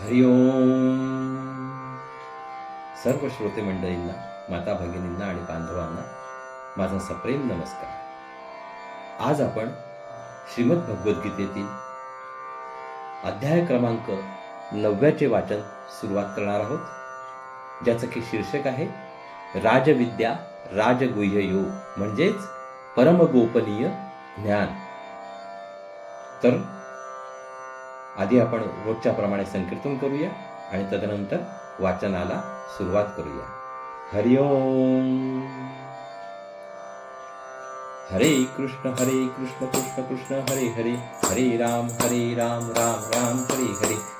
हरिओम सर्व श्रोते मंडळींना माता भगिनींना आणि बांधवांना माझा सप्रेम नमस्कार. आज आपण श्रीमद भगवद्गीतेतील अध्याय क्रमांक नवव्याचे वाचन सुरुवात करणार आहोत ज्याचं की शीर्षक आहे राजविद्या राजगुह्य योग म्हणजेच परमगोपनीय ज्ञान. तर आधी आपण रोजच्या प्रमाणे संकीर्तन करूया आणि तदनंतर वाचनाला सुरुवात करूया. हरिओम हरे कृष्ण हरे कृष्ण कृष्ण कृष्ण हरे हरे. हरे राम हरे राम राम राम हरे हरे.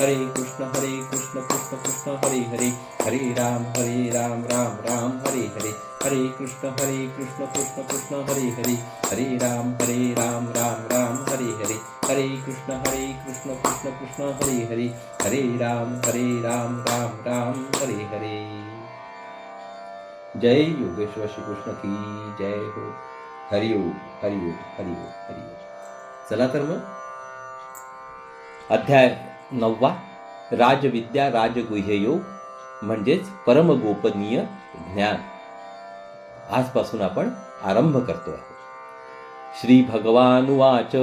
हरे कृष्ण हरे कृष्ण कृष्ण कृष्ण, हरे हरे। हरे राम हरे राम राम राम, हरे हरे। हरे कृष्ण हरे कृष्ण कृष्ण कृष्ण, हरे हरे। हरे राम हरे राम राम राम, हरे हरे। हरे कृष्ण हरे कृष्ण कृष्ण कृष्ण, हरे हरे। हरे राम हरे राम राम राम, हरे हरे। जय योगेश्वर श्री कृष्ण की जय हो। हरिओ हरिओ हरिओ हरिओ चला तर मग अध्याय नववा राजविद्या राजगुह्ययोग म्हणजेच परमगोपनीय ज्ञान. आजपासून आपण आरंभ करतो आहोत. श्री भगवानुवाच.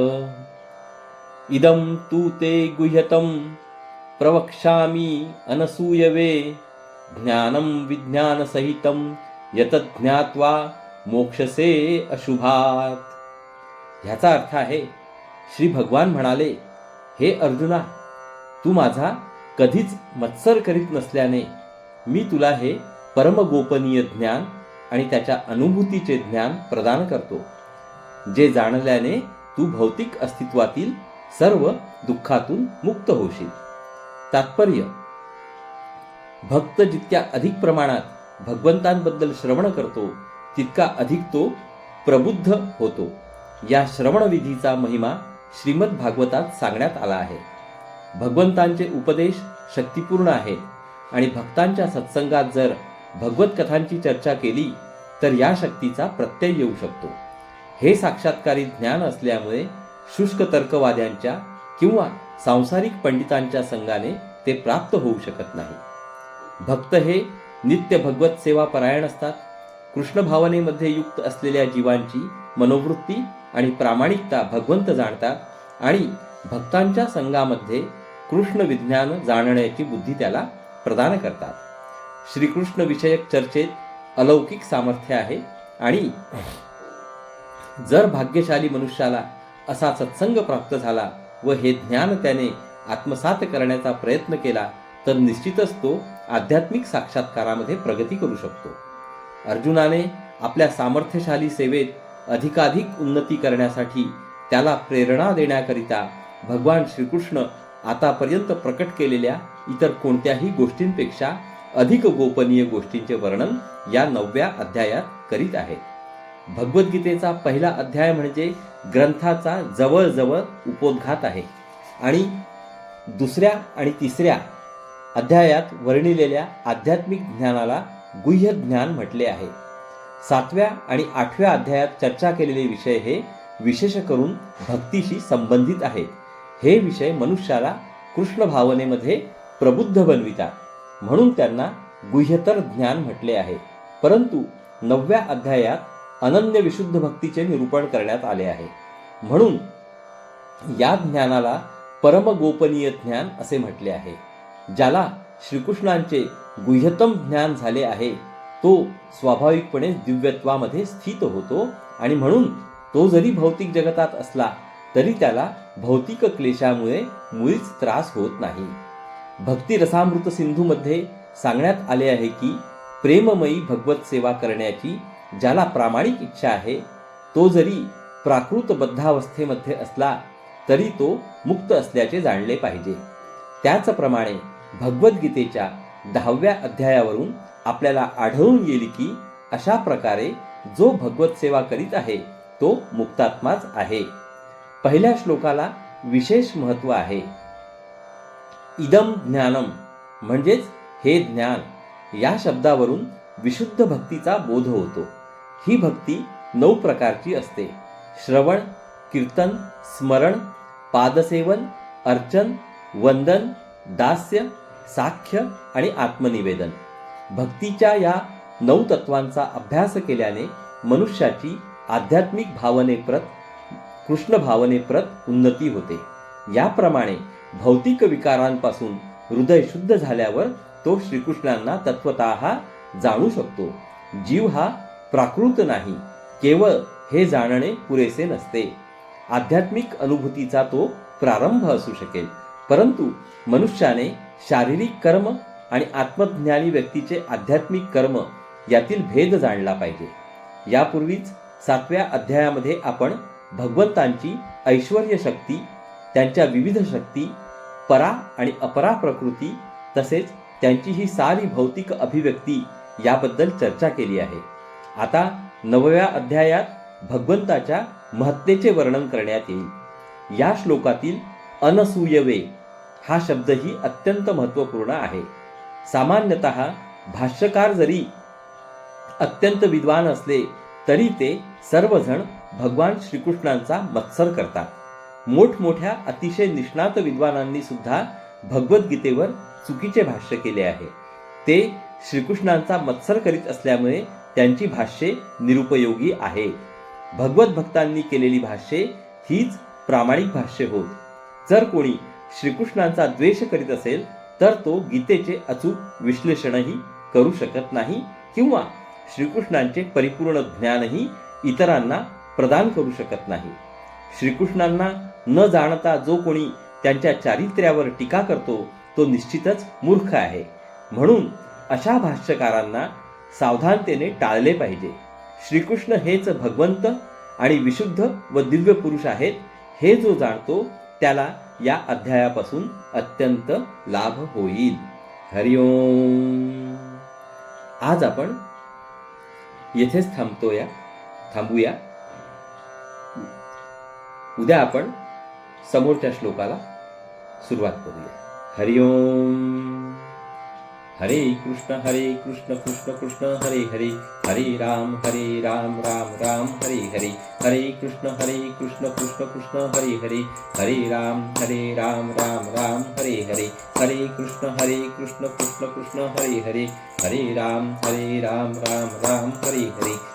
इदं तू ते गुह्यतं प्रवक्ष्यामि अनसूयवे ज्ञानं विज्ञानसहितं यतत् ज्ञात्वा मोक्षसे अशुभात. ह्याचा अर्थ आहे श्री भगवान म्हणाले हे अर्जुना तू माझा कधीच मत्सर करीत नसल्याने मी तुला हे परमगोपनीय ज्ञान आणि त्याच्या अनुभूतीचे ज्ञान प्रदान करतो जे जाणल्याने तू भौतिक अस्तित्वातील सर्व दुःखातून मुक्त होशील. तात्पर्य भक्त जितक्या अधिक प्रमाणात भगवंतांबद्दल श्रवण करतो तितका अधिक तो प्रबुद्ध होतो. या श्रवणविधीचा महिमा श्रीमद भागवतात सांगण्यात आला आहे. भगवंतांचे उपदेश शक्तिपूर्ण आहेत आणि भक्तांच्या सत्संगात जर भगवत कथांची चर्चा केली तर या शक्तीचा प्रत्यय येऊ शकतो. हे साक्षात्कारी ज्ञान असल्यामुळे शुष्क तर्कवाद्यांच्या किंवा सांसारिक पंडितांच्या संघाने ते प्राप्त होऊ शकत नाही. भक्त हे नित्य भगवत सेवा परायण असतात. कृष्ण भावनेमध्ये युक्त असलेल्या जीवांची मनोवृत्ती आणि प्रामाणिकता भगवंत जाणतात आणि भक्तांच्या संघामध्ये कृष्ण विज्ञान जाणण्याची बुद्धी त्याला प्रदान करतात. श्रीकृष्ण विषयक चर्चेत अलौकिक सामर्थ्य आहे आणि जर भाग्यशाली मनुष्याला असा सत्संग प्राप्त झाला व हे ज्ञान त्याने आत्मसात करण्याचा प्रयत्न केला तर निश्चितच तो आध्यात्मिक साक्षात्कारामध्ये प्रगती करू शकतो. अर्जुनाने आपल्या सामर्थ्यशाली सेवेत अधिकाधिक उन्नती करण्यासाठी त्याला प्रेरणा देण्याकरिता भगवान श्रीकृष्ण आतापर्यंत प्रकट केलेल्या इतर कोणत्याही गोष्टींपेक्षा अधिक गोपनीय गोष्टींचे वर्णन या नवव्या अध्यायात करीत आहेत. भगवद्गीतेचा पहिला अध्याय म्हणजे ग्रंथाचा जवळजवळ उपोद्घात आहे आणि दुसऱ्या आणि तिसऱ्या अध्यायात वर्णिलेल्या आध्यात्मिक ज्ञानाला गुह्य ज्ञान म्हटले आहे. सातव्या आणि आठव्या अध्यायात चर्चा केलेले विषय हे विशेष करून भक्तीशी संबंधित आहेत. हे विषय मनुष्याला कृष्ण भावनेमध्ये प्रबुद्ध बनवितात. म्हणून त्यांना गुह्यतर ज्ञान म्हटले आहे. परंतु नवव्या अध्यायात अनन्य विशुद्ध भक्तीचे निरूपण करण्यात आले आहे. म्हणून या ज्ञानाला परमगोपनीय ज्ञान असे म्हटले आहे. ज्याला श्रीकृष्णांचे गुह्यतम ज्ञान झाले आहे तो स्वाभाविकपणे दिव्यत्वामध्ये स्थित होतो आणि म्हणून तो जरी भौतिक जगतात असला तरी त्याला भौतिक क्लेशामुळे मुळीच त्रास होत नाही. भक्ती रसामृत सिंधूमध्ये सांगण्यात आले आहे की प्रेममयी भगवत सेवा करण्याची ज्याला प्रामाणिक इच्छा आहे तो जरी प्राकृत बद्धावस्थेमध्ये असला तरी तो मुक्त असल्याचे जाणले पाहिजे. त्याचप्रमाणे भगवद्गीतेच्या दहाव्या अध्यायावरून आपल्याला आढळून येईल की अशा प्रकारे जो भगवत सेवा करीत आहे तो मुक्तात्माच आहे. पहिल्या श्लोकाला विशेष महत्त्व आहे. इदम ज्ञानम म्हणजेच हे ज्ञान या शब्दावरून विशुद्ध भक्तीचा बोध होतो. ही भक्ती नऊ प्रकारची असते. श्रवण कीर्तन स्मरण पादसेवन अर्चन वंदन दास्य साख्य आणि आत्मनिवेदन. भक्तीच्या या नऊ तत्वांचा अभ्यास केल्याने मनुष्याची आध्यात्मिक भावनेप्रत कृष्ण भावनेप्रत उन्नती होते. याप्रमाणे भौतिक विकारांपासून हृदय शुद्ध झाल्यावर तो श्रीकृष्णांना तत्वत जाणू शकतो. जीव हा प्राकृत नाही केवळ हे जाणणे पुरेसे नसते. आध्यात्मिक अनुभूतीचा तो प्रारंभ असू शकेल परंतु मनुष्याने शारीरिक कर्म आणि आत्मज्ञानी व्यक्तीचे आध्यात्मिक कर्म यातील भेद जाणला पाहिजे. यापूर्वीच सातव्या अध्यायामध्ये आपण भगवंतांची ऐश्वर शक्ती त्यांच्या विविध शक्ती परा आणि अपरा प्रकृती तसेच त्यांची ही सारी भौतिक अभिव्यक्ती याबद्दल चर्चा केली आहे. आता नवव्या अध्यायात भगवंताच्या महत्तेचे वर्णन करण्यात येईल. या श्लोकातील अनसूयवे हा शब्दही अत्यंत महत्त्वपूर्ण आहे. सामान्यतः भाष्यकार जरी अत्यंत विद्वान असले तरी ते सर्वजण भगवान श्रीकृष्णांचा मत्सर करतात. मोठमोठ्या अतिशय निष्णात विद्वानांनी सुद्धा भगवद्गीतेवर चुकीचे भाष्य केले आहे. ते श्रीकृष्णांचा मत्सर करीत असल्यामुळे त्यांची भाष्ये निरुपयोगी आहे भगवत भक्तांनी केलेली भाष्ये हीच प्रामाणिक भाष्य होत. जर कोणी श्रीकृष्णांचा द्वेष करीत असेल तर तो गीतेचे अचूक विश्लेषणही करू शकत नाही किंवा श्रीकृष्णांचे परिपूर्ण ज्ञानही इतरांना प्रदान करू शकत नाही. श्रीकृष्णांना न जाणता जो कोणी त्यांच्या चारित्र्यावर टीका करतो तो निश्चितच मूर्ख आहे. म्हणून अशा भाष्यकारांना सावधानतेने टाळले पाहिजे. श्रीकृष्ण हेच भगवंत आणि विशुद्ध व दिव्य पुरुष आहेत हे जो जाणतो त्याला या अध्यायापासून अत्यंत लाभ होईल. हरिओम आज आपण येथेच थांबतोया थांबूया. उद्या आपण समोरच्या श्लोकाला सुरुवात करूया. हरिओम. हरे कृष्ण हरे कृष्ण कृष्ण कृष्ण हरे हरे. हरे राम हरे राम राम राम हरे हरे. हरे कृष्ण हरे कृष्ण कृष्ण कृष्ण हरे हरे. हरे राम हरे राम राम राम हरे हरे. हरे कृष्ण हरे कृष्ण कृष्ण कृष्ण हरे हरे. हरे राम हरे राम राम राम हरे हरे.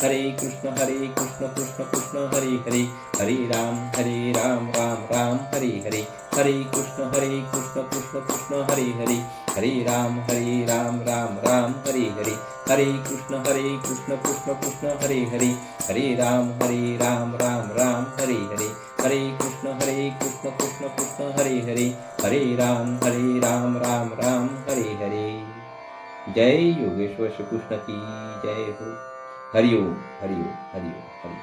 हरे कृष्ण हरे कृष्ण कृष्ण कृष्ण हरे हरे. हरे राम हरे राम राम राम हरे हरे. हरे कृष्ण हरे कृष्ण कृष्ण कृष्ण हरे हरे. हरे राम हरे राम राम राम हरे हरे. हरे कृष्ण हरे कृष्ण कृष्ण कृष्ण हरे हरे. हरे राम हरे राम राम राम हरे हरे. हरे कृष्ण हरे कृष्ण कृष्ण कृष्ण हरे हरे. हरे राम हरे राम राम राम हरे हरे. जय योगेश्वर श्रीकृष्ण की जय हो. हरिओम हरिओम हरिओम हरिओम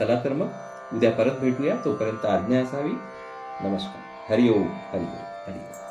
चला तर मग उद्या परत भेटूया. तोपर्यंत आज्ञा असावी. नमस्कार. हरिओम हरिओम हरिओम